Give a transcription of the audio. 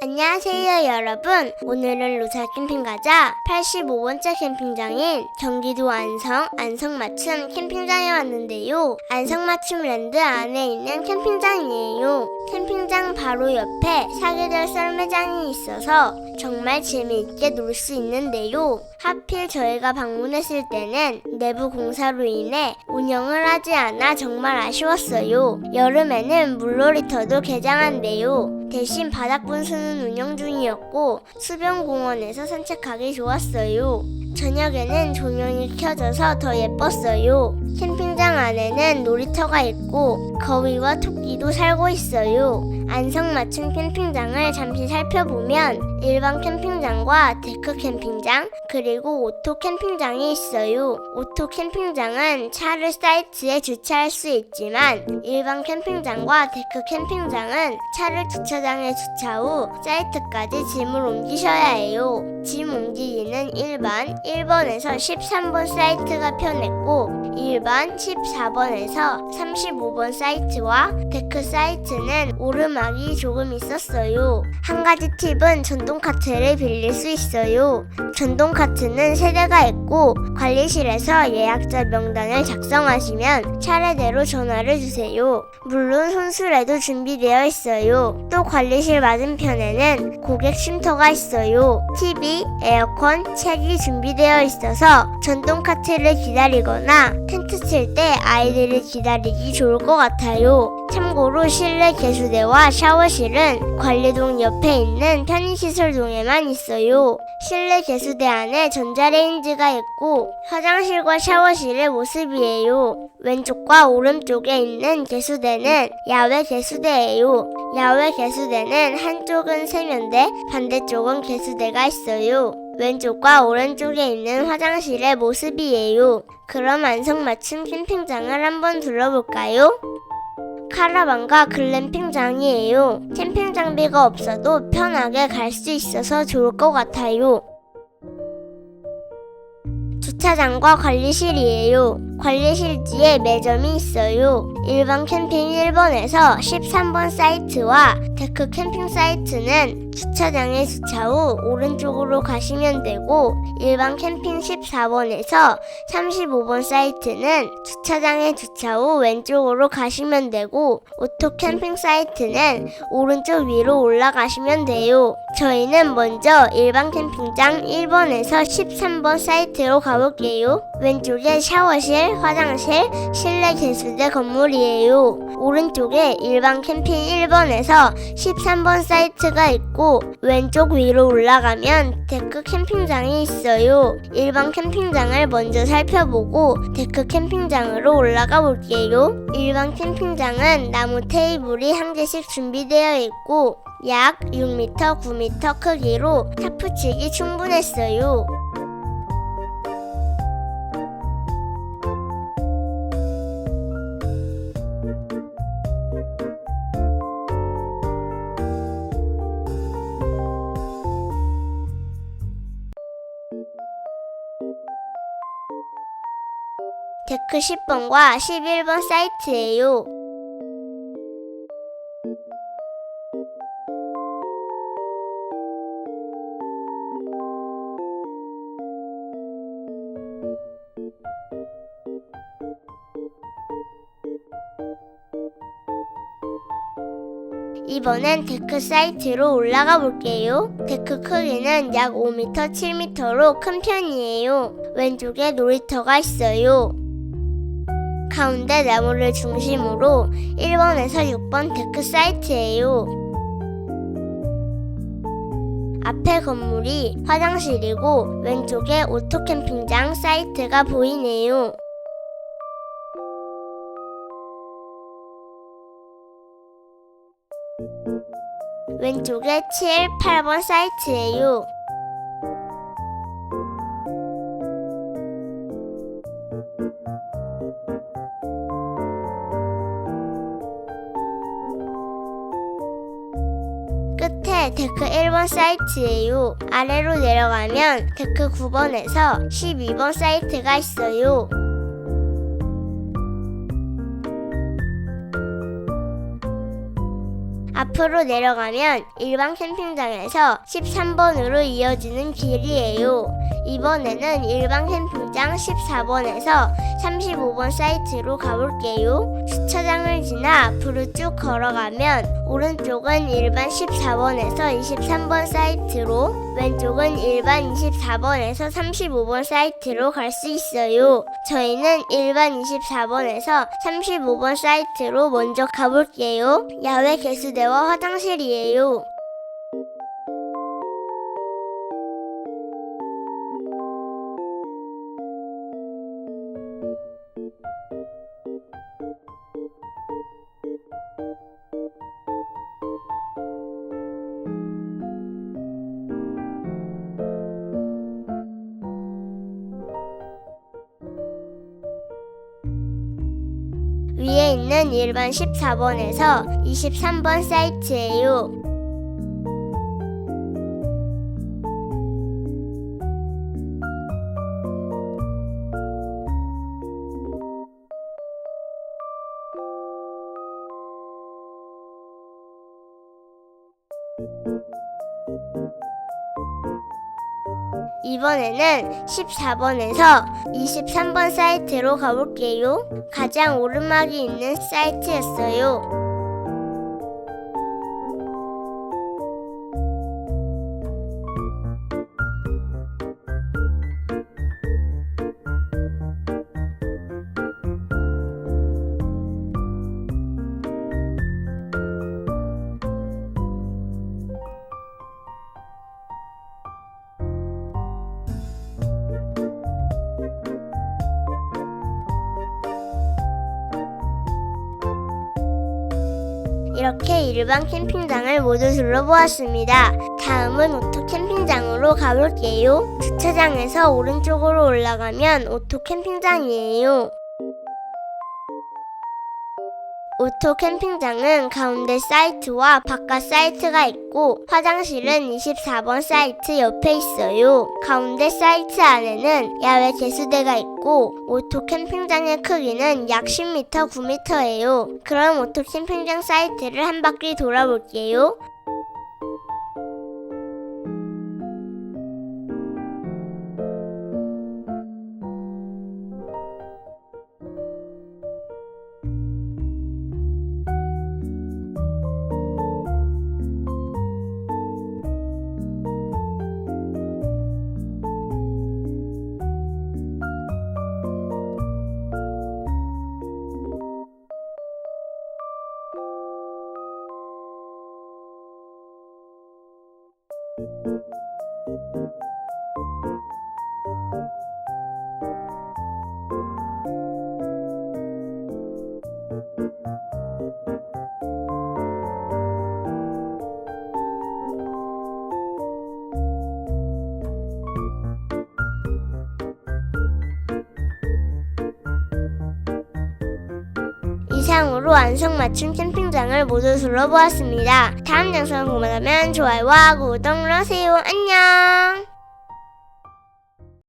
안녕하세요 여러분. 오늘은 로사 캠핑 가자 85번째 캠핑장인 경기도 안성 안성맞춤 캠핑장에 왔는데요. 안성맞춤 랜드 안에 있는 캠핑장이에요. 캠핑장 바로 옆에 사계절 썰매장이 있어서 정말 재미있게 놀 수 있는데요. 하필 저희가 방문했을 때는 내부 공사로 인해 운영을 하지 않아 정말 아쉬웠어요. 여름에는 물놀이터도 개장한대요 대신 바닥 분수는 운영 중이었고 수변공원에서 산책하기 좋았어요. 저녁에는 조명이 켜져서 더 예뻤어요. 캠핑장 안에는 놀이터가 있고 거위와 토끼도 살고 있어요. 안성 맞춤 캠핑장을 잠시 살펴보면 일반 캠핑장과 데크 캠핑장 그리고 오토 캠핑장이 있어요. 오토 캠핑장은 차를 사이트에 주차할 수 있지만 일반 캠핑장과 데크 캠핑장은 차를 주차장에 주차 후 사이트까지 짐을 옮기셔야 해요. 짐 옮기기는 1번, 1번에서 13번 사이트가 편했고 1번, 14번에서 35번 사이트와 데크 사이트는 오르막 이 조금 있었어요. 한 가지 팁은 전동 카트를 빌릴 수 있어요. 전동 카트는 세대가 있고 관리실에서 예약자 명단을 작성하시면 차례대로 전화를 주세요. 물론 손수레도 준비되어 있어요. 또 관리실 맞은편에는 고객 쉼터가 있어요. TV, 에어컨, 책이 준비되어 있어서 전동 카트를 기다리거나 텐트 칠 때 아이들을 기다리기 좋을 것 같아요. 참고로 실내 개수대와 샤워실은 관리동 옆에 있는 편의시설동에만 있어요. 실내 개수대 안에 전자레인지가 있고 화장실과 샤워실의 모습이에요. 왼쪽과 오른쪽에 있는 개수대는 야외 개수대예요. 야외 개수대는 한쪽은 세면대, 반대쪽은 개수대가 있어요. 왼쪽과 오른쪽에 있는 화장실의 모습이에요. 그럼 안성맞춤 캠핑장을 한번 둘러볼까요? 카라반과 글램핑장이에요. 캠핑 장비가 없어도 편하게 갈 수 있어서 좋을 것 같아요. 주차장과 관리실이에요. 관리실지에 매점이 있어요. 일반 캠핑 1번에서 13번 사이트와 데크 캠핑 사이트는 주차장에 주차 후 오른쪽으로 가시면 되고 일반 캠핑 14번에서 35번 사이트는 주차장에 주차 후 왼쪽으로 가시면 되고 오토 캠핑 사이트는 오른쪽 위로 올라가시면 돼요. 저희는 먼저 일반 캠핑장 1번에서 13번 사이트로 가볼게요. 왼쪽에 샤워실, 화장실, 실내 개수대 건물이 에요. 오른쪽에 일반 캠핑 1번에서 13번 사이트가 있고 왼쪽 위로 올라가면 데크 캠핑장이 있어요. 일반 캠핑장을 먼저 살펴보고 데크 캠핑장으로 올라가 볼게요. 일반 캠핑장은 나무 테이블이 한 개씩 준비되어 있고 약 6m, 9m 크기로 타프치기 충분했어요. 데크 10번과 11번 사이트예요. 이번엔 데크 사이트로 올라가 볼게요. 데크 크기는 약 5m, 7m로 큰 편이에요. 왼쪽에 놀이터가 있어요. 가운데 나무를 중심으로 1번에서 6번 데크 사이트예요. 앞에 건물이 화장실이고 왼쪽에 오토 캠핑장 사이트가 보이네요. 왼쪽에 7, 8번 사이트예요. 데크 1번 사이트예요. 아래로 내려가면 데크 9번에서 12번 사이트가 있어요. 앞으로 내려가면 일반 캠핑장에서 13번으로 이어지는 길이에요. 이번에는 일반 캠핑장 14번에서 35번 사이트로 가볼게요. 주차장을 지나 앞으로 쭉 걸어가면 오른쪽은 일반 14번에서 23번 사이트로 왼쪽은 일반 24번에서 35번 사이트로 갈 수 있어요. 저희는 일반 24번에서 35번 사이트로 먼저 가볼게요. 야외 개수대와 화장실이에요. 위에 있는 일반 14번에서 23번 사이트예요. 이번에는 14번에서 23번 사이트로 가볼게요. 가장 오르막이 있는 사이트였어요. 이렇게 일반 캠핑장을 모두 둘러보았습니다. 다음은 오토 캠핑장으로 가볼게요. 주차장에서 오른쪽으로 올라가면 오토 캠핑장이에요. 오토 캠핑장은 가운데 사이트와 바깥 사이트가 있고 화장실은 24번 사이트 옆에 있어요. 가운데 사이트 안에는 야외 개수대가 있고 오토 캠핑장의 크기는 약 10m, 9m예요. 그럼 오토 캠핑장 사이트를 한 바퀴 돌아볼게요. うん。 이상으로 안성맞춤 캠핑장을 모두 둘러보았습니다. 다음 영상 궁금하다면 좋아요와 구독 눌러주세요. 안녕!